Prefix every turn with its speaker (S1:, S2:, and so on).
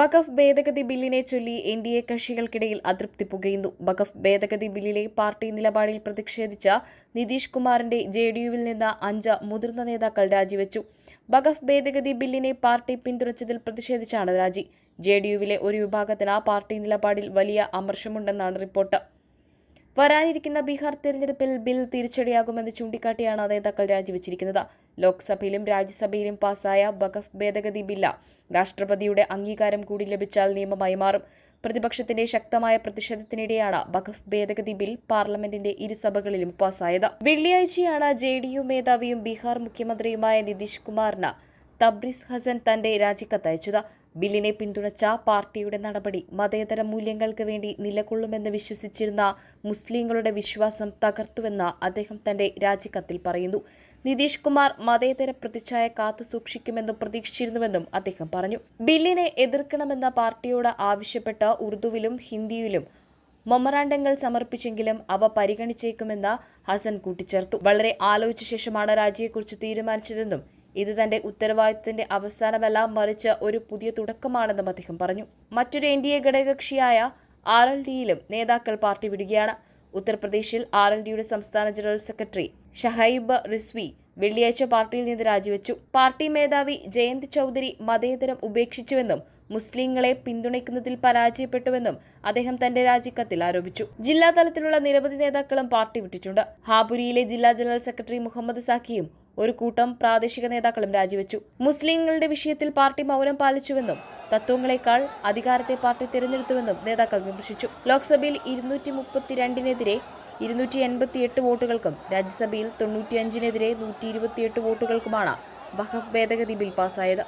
S1: ബഖഫ് ഭേദഗതി ബില്ലിനെ ചൊല്ലി എൻ ഡി എ കക്ഷികൾക്കിടയിൽ അതൃപ്തി പുകയുന്നു. ബഖഫ് ഭേദഗതി ബില്ലിലെ പാർട്ടി നിലപാടിൽ പ്രതിഷേധിച്ച നിതീഷ് കുമാറിന്റെ ജെ ഡി യുവിൽ നിന്ന് അഞ്ച് മുതിർന്ന നേതാക്കൾ രാജിവെച്ചു. ബഖഫ് ഭേദഗതി ബില്ലിനെ പാർട്ടി പിന്തുണച്ചതിൽ പ്രതിഷേധിച്ചാണ് രാജി. ജെ ഡി യുവിലെ ഒരു വിഭാഗത്തിന് പാർട്ടി നിലപാടിൽ വലിയ അമർഷമുണ്ടെന്നാണ് റിപ്പോർട്ട്. വരാനിരിക്കുന്ന ബീഹാർ തെരഞ്ഞെടുപ്പിൽ ബിൽ തിരിച്ചടിയാകുമെന്ന് ചൂണ്ടിക്കാട്ടിയാണ് നേതാക്കൾ രാജിവെച്ചിരിക്കുന്നത്. ലോക്സഭയിലും രാജ്യസഭയിലും പാസായ ബഖഫ് ഭേദഗതി ബില്ല് രാഷ്ട്രപതിയുടെ അംഗീകാരം കൂടി ലഭിച്ചാൽ നിയമമായി മാറും. പ്രതിപക്ഷത്തിന്റെ ശക്തമായ പ്രതിഷേധത്തിനിടെയാണ് ബഖഫ് ഭേദഗതി ബിൽ പാർലമെന്റിന്റെ ഇരുസഭകളിലും പാസായത്. വെള്ളിയാഴ്ചയാണ് ജെ ഡി യു മേധാവിയും ബീഹാർ മുഖ്യമന്ത്രിയുമായ നിതീഷ് കുമാറിന് തബ്രിസ് ഹസൻ തന്റെ രാജിക്കത്തയച്ചത്. ബില്ലിനെ പിന്തുണച്ച പാർട്ടിയുടെ നടപടി മതേതര മൂല്യങ്ങൾക്ക് വേണ്ടി നിലകൊള്ളുമെന്ന് വിശ്വസിച്ചിരുന്ന മുസ്ലിങ്ങളുടെ വിശ്വാസം തകർത്തുവെന്ന് അദ്ദേഹം തന്റെ രാജിക്കത്തിൽ പറയുന്നു. നിതീഷ് കുമാർ മതേതര പ്രതിച്ഛായ കാത്തുസൂക്ഷിക്കുമെന്നും പ്രതീക്ഷിച്ചിരുന്നുവെന്നും അദ്ദേഹം പറഞ്ഞു. ബില്ലിനെ എതിർക്കണമെന്ന പാർട്ടിയോട് ആവശ്യപ്പെട്ട് ഉറുദുവിലും ഹിന്ദിയിലും മൊമറാണ്ടങ്ങൾ സമർപ്പിച്ചെങ്കിലും അവ പരിഗണിച്ചേക്കുമെന്ന് ഹസൻ കൂട്ടിച്ചേർത്തു. വളരെ ആലോചിച്ച ശേഷമാണ് രാജിയെക്കുറിച്ച് തീരുമാനിച്ചതെന്നും ഇത് തന്റെ ഉത്തരവാദിത്തത്തിന്റെ അവസാനമല്ല മറിച്ച് ഒരു പുതിയ തുടക്കമാണെന്നും അദ്ദേഹം പറഞ്ഞു. മറ്റൊരു എൻ ഡി എ ഘടകകക്ഷിയായ ആർ എൽ ഡിയിലും നേതാക്കൾ പാർട്ടി വിടുകയാണ്. ഉത്തർപ്രദേശിൽ ആർ എൽ ഡിയുടെ സംസ്ഥാന ജനറൽ സെക്രട്ടറി ഷഹൈബ് റിസ്വി വെള്ളിയാഴ്ച പാർട്ടിയിൽ നിന്ന് രാജിവെച്ചു. പാർട്ടി മേധാവി ജയന്ത് ചൌധരി മതേതരം ഉപേക്ഷിച്ചുവെന്നും മുസ്ലിങ്ങളെ പിന്തുണയ്ക്കുന്നതിൽ പരാജയപ്പെട്ടുവെന്നും അദ്ദേഹം തന്റെ രാജിക്കത്തിൽ ആരോപിച്ചു. ജില്ലാ തലത്തിലുള്ള നിരവധി നേതാക്കളും പാർട്ടി വിട്ടിട്ടുണ്ട്. ഹാപുരിയിലെ ജില്ലാ ജനറൽ സെക്രട്ടറി മുഹമ്മദ് സാക്കിയും ഒരു കൂട്ടം പ്രാദേശിക നേതാക്കളും രാജിവെച്ചു. മുസ്ലിങ്ങളുടെ വിഷയത്തിൽ പാർട്ടി മൗനം പാലിച്ചുവെന്നും തത്വങ്ങളെക്കാൾ അധികാരത്തെ പാർട്ടി തിരഞ്ഞെടുത്തുവെന്നും നേതാക്കൾ വിമർശിച്ചു. ലോക്സഭയിൽ ഇരുന്നൂറ്റി മുപ്പത്തിരണ്ടിനെതിരെ ഇരുന്നൂറ്റി എൺപത്തിയെട്ട് വോട്ടുകൾക്കും രാജ്യസഭയിൽ തൊണ്ണൂറ്റിയഞ്ചിനെതിരെ നൂറ്റി ഇരുപത്തിയെട്ട് വോട്ടുകൾക്കുമാണ് വഖഫ് ഭേദഗതി ബിൽ പാസായത്.